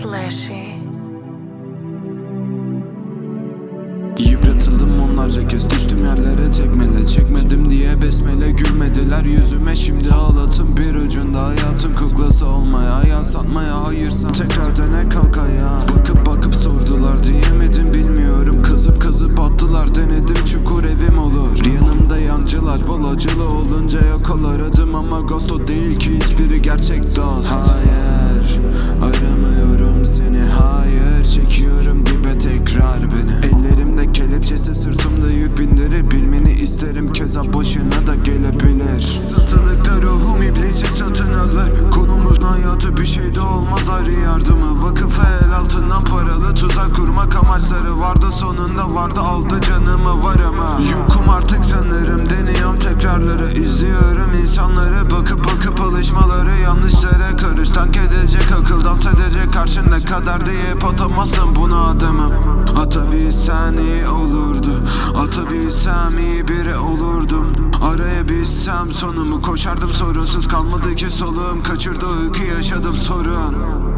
Slashy. Yıpratıldım onlarca kez düştüm yerlere tekmele yok ol aradım Ama ghost o değil ki hiçbiri gerçek dost. Hayır aramıyorum seni hayır. Çekiyorum dibe tekrar beni. Ellerimde kelepçesi sırtımda yük bindirir Bilmeni isterim keza başına da gelebilir. Satılıkta ruhum iblisi satın alır. Konumuzun hayatı bir şey de olmaz ayrı yardımı. Vakıfa el altından paralı tuzak kurmak amaçları. Vardı Sonunda vardı aldı canımı var ama Yokum artık sanırım deniyorum tekrarları izliyorum. İnsanları Bakıp bakıp alışmaları yanlışlara karış. Tank edecek akıl dans edecek. Karşında kadar diye hep atamazsın buna adımı. Atabilsen iyi olurdu. Atabilsem iyi biri olurdum. Arayabilsem sonumu koşardım sorunsuz Kalmadı ki soluğum kaçırdı uyku yaşadım sorun